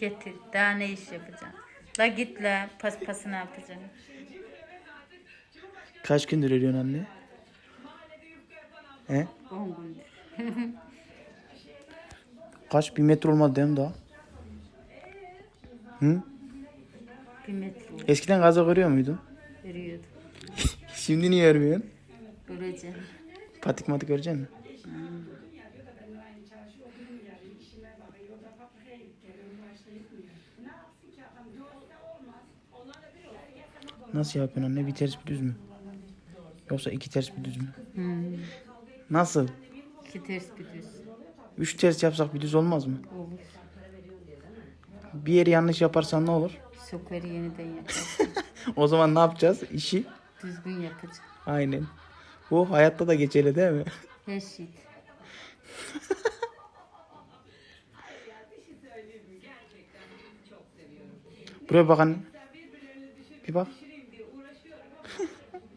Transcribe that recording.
Getir. Daha ne iş yapacaksın? La git la paspasını yapacaksın. Kaç gündür örüyorsun anne? He? 10 gündür. Kaç? Bir metre olmadı değil mi daha? Hı? Bir metre oldu. Eskiden kazak örüyor muydun? Örüyordu. Şimdi niye örmüyorsun? Öreceğim. Patik matik öreceksin mi? Nasıl yapıyorsun anne? Bir ters bir düz mü? Yoksa iki ters bir düz mü? Hmm. Nasıl? İki ters bir düz. Üç ters yapsak bir düz olmaz mı? Olur. Bir yeri yanlış yaparsan ne olur? Sokları yeniden yapacaksın. O zaman ne yapacağız? İşi Düzgün yapacaksın. aynen. Bu hayatta da geçerli değil mi? Her şey. Buraya bak anne. Bir bak.